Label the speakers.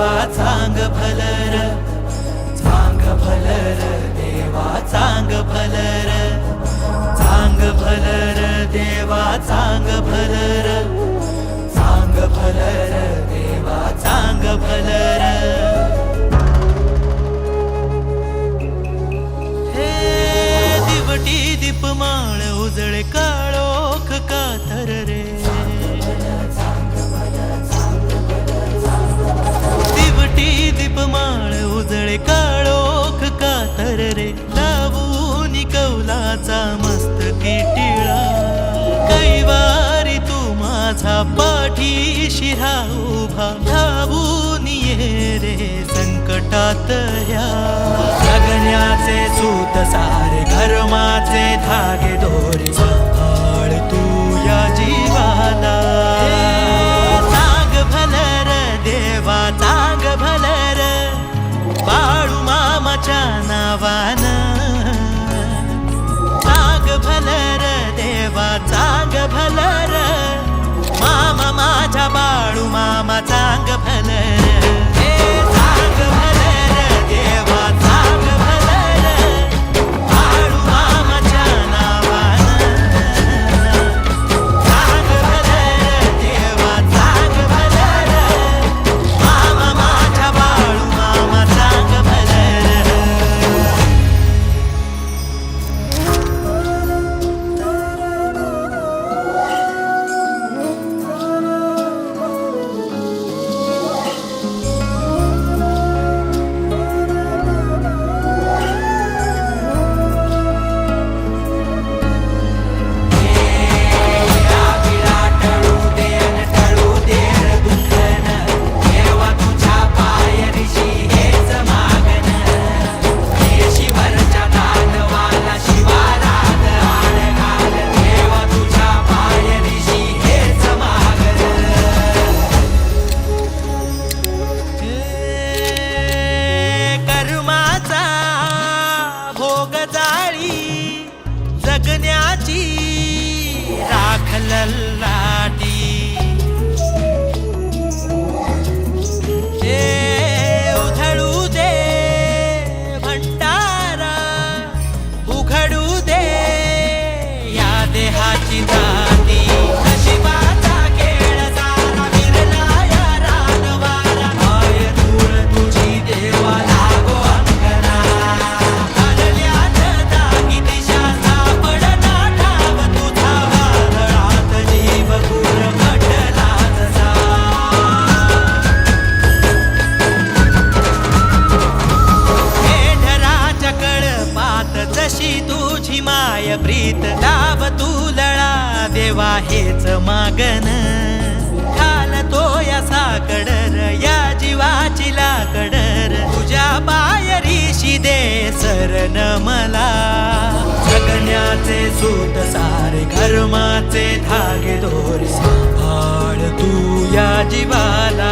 Speaker 1: भलर चांग भलर देवा चांग भलर चांग भलर देवा चांग भलर पाठीशी उभा धावून ये रे संकटात ह्या जगण्याचे सूत सारे धर्माचे धागे दोरे सांभाळ तू या जीवाला. चांग भलर देवा चांग भलर बाळू मामाच्या नावान. चांग भलर देवा चांग भलर बाळू मामा चांग भलर जगण्याची राखलल्लाटी तुझी माय प्रीत लाभ तू लळा देवा हेच मागन. घालतो या साकडर या जीवाची लाकडर तुझ्या पायरीशी दे सरण मला. जगण्याचे सूत सारे कर्माचे धागे दोरी सांभाळ तू या जीवाला